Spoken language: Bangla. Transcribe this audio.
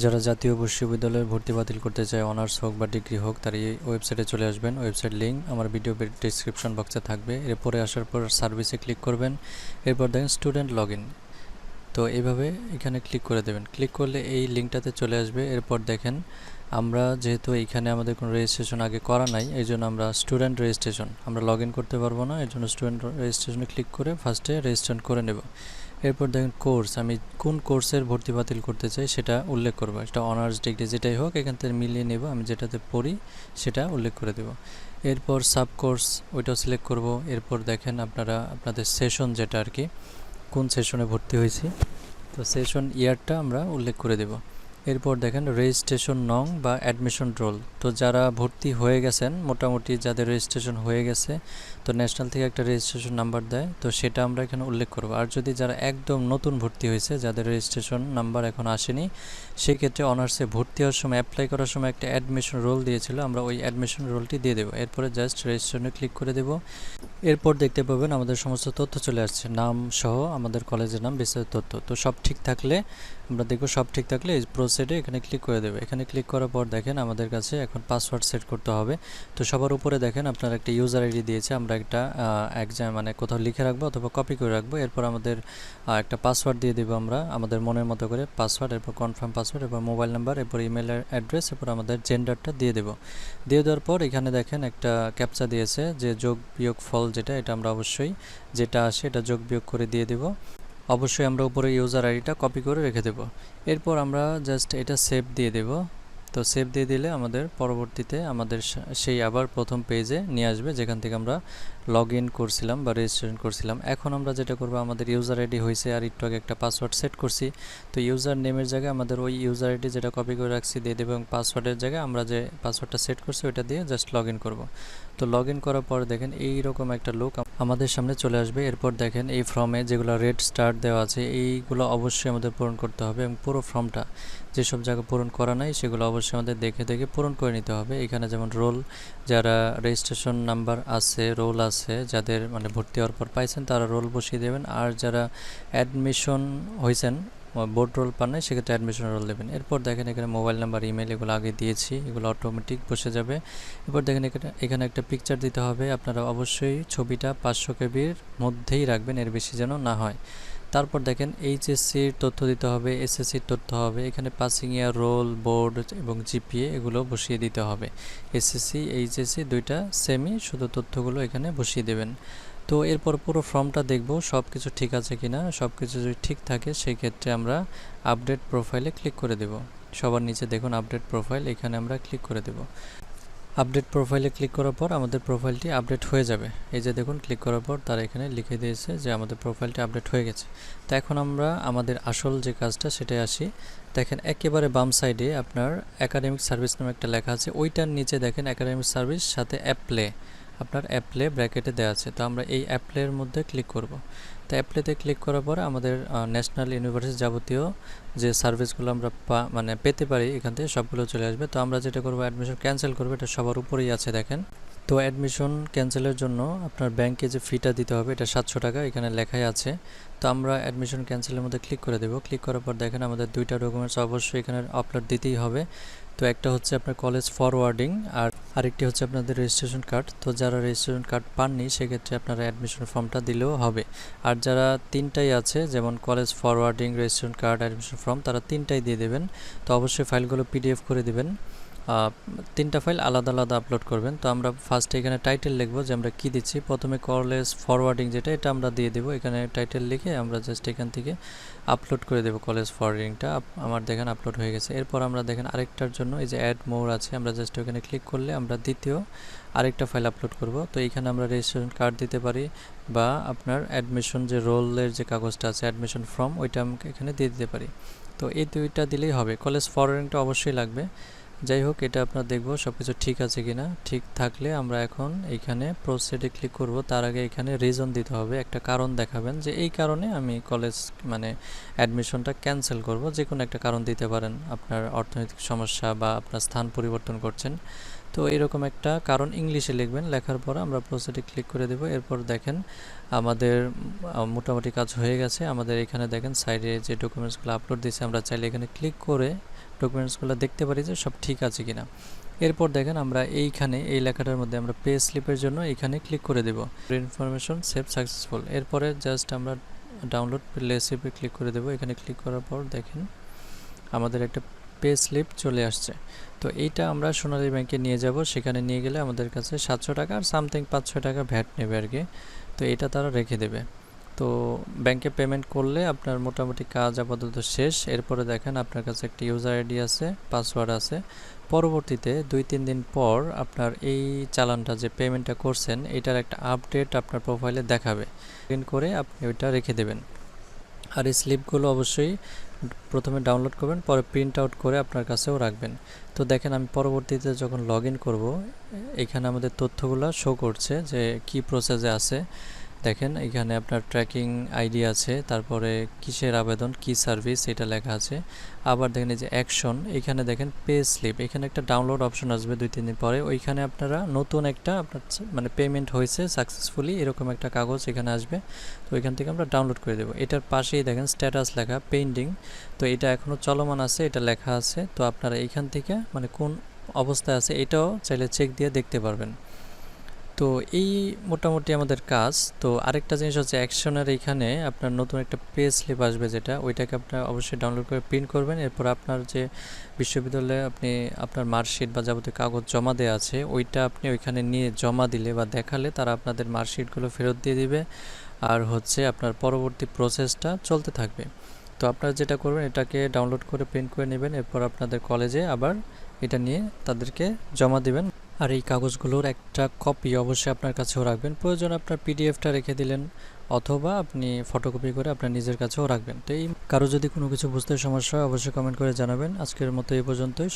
যারা জাতীয় বিশ্ববিদ্যালয়ে ভর্তি বাতিল করতে চায়, অনার্স হোক বা ডিগ্রি হোক, তার এই ওয়েবসাইটে চলে আসবেন। ওয়েবসাইট লিঙ্ক আমার ভিডিও ডিসক্রিপশন বক্সে থাকবে। এরপরে আসার পর সার্ভিসে ক্লিক করবেন। এরপর দেখেন স্টুডেন্ট লগ তো এইভাবে এখানে ক্লিক করে দেবেন। ক্লিক করলে এই লিঙ্কটাতে চলে আসবে। এরপর দেখেন আমরা যেহেতু এইখানে আমাদের কোনো রেজিস্ট্রেশন আগে করা নাই, এই জন্য আমরা স্টুডেন্ট রেজিস্ট্রেশন আমরা লগ করতে পারব না। এই জন্য স্টুডেন্ট রেজিস্ট্রেশনে ক্লিক করে ফার্স্টে রেজিস্ট্রেশন করে নেব। এরপর দেখেন কোর্স, আমি কোন কোর্সের ভর্তি বাতিল করতে চাই সেটা উল্লেখ করব। এটা অনার্স ডিগ্রি যেটাই হোক, এখান থেকে মিলিয়ে নেব, আমি যেটাতে পড়ি সেটা উল্লেখ করে দেব। এরপর সাব কোর্স ওইটাও সিলেক্ট করব। এরপর দেখেন আপনারা, আপনাদের সেশন যেটা আর কি, কোন সেশনে ভর্তি হয়েছি। তো সেশন ইয়ারটা আমরা উল্লেখ করে দেব। এরপর দেখেন, রেজিস্ট্রেশন নং বা অ্যাডমিশন রোল। তো যারা ভর্তি হয়ে গেছেন, মোটামুটি যাদের রেজিস্ট্রেশন হয়ে গেছে, তো ন্যাশনাল থেকে একটা রেজিস্ট্রেশন নাম্বার দেয়। তো সেটা আমরা এখানে উল্লেখ করব। আর যদি যারা একদম নতুন ভর্তি হয়েছে, যাদের রেজিস্ট্রেশন নাম্বার এখন আসেনি, সেক্ষেত্রে অনার্সে ভর্তি হওয়ার সময়, অ্যাপ্লাই করার সময় একটা অ্যাডমিশন রোল দিয়েছিল, আমরা ওই অ্যাডমিশন রোলটি দিয়ে দেবো। এরপরে জাস্ট রেজিস্ট্রেশনে ক্লিক করে দেব। এরপর দেখতে পাবেন আমাদের সমস্ত তথ্য চলে আসছে। নাম সহ আমাদের কলেজের নাম, বিস্তারিত তথ্য। তো সব ঠিক থাকলে, আমরা দেখব সব ঠিক থাকলে এই প্রোসেডে এখানে ক্লিক করে দেবে। এখানে ক্লিক করার পর দেখেন আমাদের কাছে এখন পাসওয়ার্ড সেট করতে হবে। তো সবার উপরে দেখেন আপনার একটা ইউজার আইডি দিয়েছে, আমরা একটা এক্সাম মানে কোথাও লিখে রাখব অথবা কপি করে রাখব। এরপর আমাদের একটা পাসওয়ার্ড দিয়ে দেবো আমরা, আমাদের মনের মতো করে পাসওয়ার্ড এরপর কনফার্ম পাসওয়ার্ড এরপর মোবাইল নাম্বার এরপর ইমেল অ্যাড্রেস এরপর আমাদের জেন্ডারটা দিয়ে দেবো। দিয়ে দেওয়ার পর এখানে দেখেন একটা ক্যাপচা দিয়েছে যে যোগ বিয়োগ ফল যেটা, এটা আমরা অবশ্যই যেটা আসে এটা যোগ বিয়োগ করে দিয়ে দেব। অবশ্যই আমরা উপরে ইউজার আইডিটা কপি করে রেখে দেব। এরপর আমরা জাস্ট এটা সেভ দিয়ে দেব। তো সেভ দিয়ে দিলে আমাদের পরবর্তীতে আমাদের সেই আবার প্রথম পেজে নিয়ে আসবে, যেখান থেকে আমরা লগ ইন করছিলাম বা রেজিস্ট্রেশন করছিলাম। এখন আমরা যেটা করব, আমাদের ইউজার আইডি হয়েছে আর একটু আগে একটা পাসওয়ার্ড সেট করছি। তো ইউজার নেমের জায়গায় আমাদের ওই ইউজার আইডি যেটা কপি করে রাখছি দিয়ে দেবো এবং পাসওয়ার্ডের জায়গায় আমরা যে পাসওয়ার্ডটা সেট করছি ওইটা দিয়ে জাস্ট লগ ইন করব। তো লগ ইন করার পর দেখেন এই রকম একটা লুক আমাদের সামনে চলে আসবে। এরপর দেখেন এই ফর্মে যেগুলো রেড স্টার দেওয়া আছে, এইগুলো অবশ্যই আমাদের পূরণ করতে হবে এবং পুরো ফর্মটা যেসব জায়গা পূরণ করা নাই সেগুলো অবশ্যই আমাদের দেখে দেখে পূরণ করে নিতে হবে। এখানে যেমন রোল যারা রেজিস্ট্রেশন নাম্বার আছে রোল আছে যাদের মানে ভর্তি হওয়ার পর পাইছেন তারা রোল বসিয়ে দেবেন। আর যারা অ্যাডমিশন হয়েছেন বোর্ড রোল পান নাই, সেক্ষেত্রে অ্যাডমিশন রোল দেবেন। এরপর দেখেন এখানে মোবাইল নাম্বার ইমেল এগুলো আগে দিয়েছি, এগুলো অটোমেটিক বসে যাবে। এরপর দেখেন এখানে এখানে একটা পিকচার দিতে হবে। আপনারা অবশ্যই ছবিটা পাঁচশো কেবির মধ্যেই রাখবেন, এর বেশি যেন না হয়। তারপর দেখেন এইচএসসির তথ্য দিতে হবে এসএসসির তথ্য হবে, এখানে পাসিং ইয়ার রোল বোর্ড এবং জিপিএ এগুলো বসিয়ে দিতে হবে। এসএসসি এইচএসসি দুইটা সেমি শুধু তথ্যগুলো এখানে বসিয়ে দেবেন। তো এরপর পুরো ফর্মটা দেখব সব কিছু ঠিক আছে কি না সব কিছু যদি ঠিক থাকে সেই ক্ষেত্রে আমরা আপডেট প্রোফাইলে ক্লিক করে দেব। সবার নিচে দেখুন আপডেট প্রোফাইল এখানে আমরা ক্লিক করে দেব। আপডেট প্রোফাইলে ক্লিক করার পর আমাদের প্রোফাইলটি আপডেট হয়ে যাবে। এই যে দেখুন ক্লিক করার পর তারা এখানে লিখে দিয়েছে যে আমাদের প্রোফাইলটি আপডেট হয়ে গেছে। তো এখন আমরা আমাদের আসল যে কাজটা সেটাই আসি। দেখেন, একেবারে বাম সাইডে আপনার একাডেমিক সার্ভিস নামে একটা লেখা আছে। ওইটার নিচে দেখেন একাডেমিক সার্ভিস সাথে অ্যাপ্লে আপনার অ্যাপ্লে ব্র্যাকেটে দেওয়া আছে। তো আমরা এই অ্যাপ্লের মধ্যে ক্লিক করব। তো অ্যাপ্লেতে ক্লিক করার পরে আমাদের ন্যাশনাল ইউনিভার্সিটি যাবতীয় যে সার্ভিসগুলো আমরা মানে পেতে পারি এখান থেকে সবগুলো চলে আসবে। তো আমরা যেটা করব, অ্যাডমিশন ক্যান্সেল করব। এটা সবার উপরেই আছে দেখেন। তো অ্যাডমিশন ক্যান্সেলের জন্য আপনার ব্যাংকে যে ফিটা দিতে হবে এটা সাতশো টাকা এখানে লেখাই আছে। তো আমরা অ্যাডমিশন ক্যান্সেলের মধ্যে ক্লিক করে দেবো। ক্লিক করার পর দেখেন আমাদের দুইটা ডকুমেন্টস অবশ্যই এখানে আপলোড দিতেই হবে। তো একটা হচ্ছে আপনার কলেজ ফরওয়ার্ডিং আর আরেকটি হচ্ছে আপনাদের রেজিস্ট্রেশন কার্ড তো যারা রেজিস্ট্রেশন কার্ড পাননি, সেক্ষেত্রে আপনারা অ্যাডমিশন ফর্মটা দিলেও হবে। আর যারা তিনটাই আছে, যেমন college forwarding registration card admission form তারা তিনটাই দিয়ে দেবেন। তো অবশ্যই ফাইলগুলো পিডিএফ করে দেবেন। তিনটা ফাইল আলাদা আলাদা আপলোড করবেন। তো আমরা ফার্স্টে এখানে টাইটেল লিখব যে আমরা কি দিচ্ছি। প্রথমে কলেজ ফরওয়ার্ডিং যেটা, এটা আমরা দিয়ে দেবো। এখানে টাইটেল লিখে আমরা জাস্ট এখান থেকে আপলোড করে দেবো কলেজ ফরওয়ার্ডিংটা আমার দেখেন আপলোড হয়ে গেছে। এরপর আমরা দেখেন আরেকটার জন্য এই যে অ্যাড মোর আছে, আমরা জাস্ট ওখানে ক্লিক করলে আমরা দ্বিতীয় আরেকটা ফাইল আপলোড করব। তো এখানে আমরা রেজিস্ট্রেশন কার্ড দিতে পারি বা আপনার অ্যাডমিশন যে রোলের যে কাগজটা আছে অ্যাডমিশন ফর্ম ওইটা আমাকে এখানে দিয়ে দিতে পারি। তো এই দুইটা দিলেই হবে। কলেজ ফরওয়ার্ডিংটা অবশ্যই লাগবে। যাই হোক এটা আপনার দেখব সব কিছু ঠিক আছে কিনা। ঠিক থাকলে আমরা এখন এইখানে প্রসেডে ক্লিক করব। তার আগে এখানে রিজন দিতে হবে, একটা কারণ দেখাবেন যে এই কারণে আমি কলেজ মানে অ্যাডমিশনটা ক্যান্সেল করব। যে কোনো একটা কারণ দিতে পারেন, আপনার অর্থনৈতিক সমস্যা বা আপনার স্থান পরিবর্তন করছেন। তো এরকম একটা কারণ ইংলিশে লিখবেন, লেখার পর আমরা প্রসেডে ক্লিক করে দেব। এরপর দেখেন আমাদের মোটামুটি কাজ হয়ে গেছে। আমাদের এখানে দেখেন সাইডে যে ডকুমেন্টসগুলো আপলোড দিয়েছে, আমরা চাইলে এখানে ক্লিক করে ডকুমেন্টসগুলো দেখতে পারি যে সব ঠিক আছে কিনা। এরপর দেখেন আমরা এইখানে, এই লেখাটার মধ্যে আমরা পে স্লিপের জন্য এখানে ক্লিক করে দেব। ইনফরমেশন সেভ সাকসেসফুল এরপরে জাস্ট আমরা ডাউনলোড প্লে স্লিপে ক্লিক করে দেব। এখানে ক্লিক করার পর দেখেন আমাদের একটা পে স্লিপ চলে আসছে। তো এইটা আমরা সোনালী ব্যাংকে নিয়ে যাব। সেখানে নিয়ে গেলে আমাদের কাছে সাতশো টাকা আর সামথিং পাঁচশো টাকা ভ্যাট নেবে আর কি তো এটা তারা রেখে দেবে। তো ব্যাংকে পেমেন্ট করলে আপনার মোটামুটি কাজ আপাতত শেষ। এরপরে দেখেন আপনার কাছে একটা ইউজার আইডি আছে পাসওয়ার্ড আছে। পরবর্তীতে দুই তিন দিন পর আপনার এই চালানটা যে পেমেন্টটা করছেন, এটার একটা আপডেট আপনার প্রোফাইলে দেখাবে। প্রিন্ট করে আপনি ওইটা রেখে দেবেন। আর এই স্লিপগুলো অবশ্যই প্রথমে ডাউনলোড করবেন, পরে প্রিন্ট আউট করে আপনার কাছেও রাখবেন। তো দেখেন আমি পরবর্তীতে যখন লগ ইন করব, এখানে আমাদের তথ্যগুলো শো করছে যে কি প্রসেসে আছে। দেখেন, এখানে আপনার ট্র্যাকিং আইডি আছে, তারপরে কিসের আবেদন, কি সার্ভিস এটা লেখা আছে। আবার দেখেন এই যে অ্যাকশন এখানে দেখেন পে স্লিপ এখানে একটা ডাউনলোড অপশন আসবে দুই, তিন দিন পরে। ওইখানে আপনারা নতুন একটা আপনার মানে পেমেন্ট হয়েছে সাকসেসফুলি এরকম একটা কাগজ এখানে আসবে। তো ওইখান থেকে আমরা ডাউনলোড করে দেবো। এটার পাশেই দেখেন স্ট্যাটাস লেখা পেন্ডিং তো এটা এখনও চলমান আছে, এটা লেখা আছে। তো আপনারা এইখান থেকে মানে কোন অবস্থায় আছে, এটাও চাইলে চেক দিয়ে দেখতে পারবেন। তো এই মোটামুটি আমাদের কাজ। তো আরেকটা জিনিস হচ্ছে অ্যাকশনের এইখানে আপনার নতুন একটা পে স্লিপ আসবে যেটা, ওইটাকে আপনার অবশ্যই ডাউনলোড করে প্রিন্ট করবেন। এরপর আপনার যে বিশ্ববিদ্যালয়ে আপনি আপনার মার্কশিট বা যাবতীয় কাগজ জমা দেওয়া আছে, ওইটা আপনি ওইখানে নিয়ে জমা দিলে বা দেখালে তারা আপনাদের মার্কশিটগুলো ফেরত দিয়ে দিবে। আর হচ্ছে আপনার পরবর্তী প্রসেসটা চলতে থাকবে। তো আপনারা যেটা করবেন, এটাকে ডাউনলোড করে প্রিন্ট করে নেবেন। এরপর আপনাদের কলেজে আবার এটা নিয়ে তাদেরকে জমা দিবেন। আর এই কাগজগুলোর একটা কপি অবশ্যই আপনার কাছেও রাখবেন। প্রয়োজন আপনার পিডিএফটা রেখে দিলেন অথবা আপনি ফটোকপি করে আপনার নিজের কাছেও রাখবেন। তো এই কারও যদি কোনো কিছু বুঝতে সমস্যা হয়, অবশ্যই কমেন্ট করে জানাবেন। আজকের মতো এই পর্যন্তই।